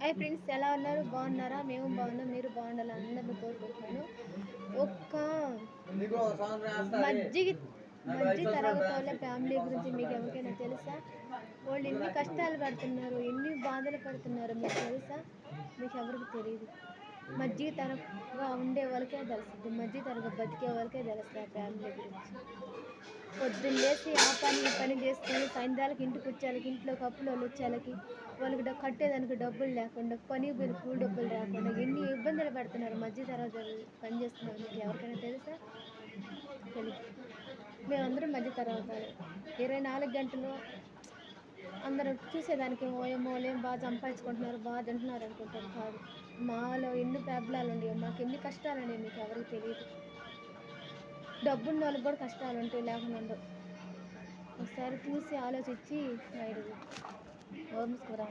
Hi friends ఎలా ఉన్నారు? బాగున్నారా? మేము బాగున్నాం మీరు బాగుండాలని అందరినీ కోరుకుంటున్నాను. ఒక్క మజ్జిగ మజ్జిగ తరగతి వాళ్ళ ఫ్యామిలీ గురించి మీకు ఎవరికైనా తెలుసా? వాళ్ళు ఎన్ని కష్టాలు పడుతున్నారు ఎన్ని బాధలు పడుతున్నారు మీకు తెలుసా? మీకు ఎవరికి తెలియదు మజ్జిగ తరగగా ఉండే వాళ్ళకే తెలుస్తుంది మజ్జి తరగతి బతికే వాళ్ళకే తెలుస్తుంది ఆ ఫ్యామిలీ గురించి. పొద్దున్న లేచి ఆ పని ఈ పని చేసుకొని సాయంత్రాలకి ఇంటికి వచ్చేళ్ళకి ఇంట్లో కప్పులు వాళ్ళు వచ్చేళ్ళకి వాళ్ళకి కట్టేదానికి డబ్బులు లేకుండా పని పోయిన కూలి డబ్బులు లేకుండా ఎన్ని ఇబ్బందులు పడుతున్నారు మధ్య తరగతి పని చేస్తున్నారు మీకు ఎవరికైనా తెలుసా? తెలుసు. మేమందరం మధ్య తరగతి ఇరవై నాలుగు గంటలు అందరూ చూసేదానికి ఏమో ఏం బాగా సంపాదించుకుంటున్నారు బాగా తింటున్నారు అనుకుంటారు. కాదు. మాలో ఎన్ని ప్రాబ్లాలు ఉండేవి మాకు ఎన్ని కష్టాలు అనేవి మీకు ఎవరికి తెలియదు. డబ్బున్న వాళ్ళకి కూడా కష్టాలు ఉంటాయి లేకుండా ఒకసారి చూసి ఆలోచించి రైడు ఓం స్వరా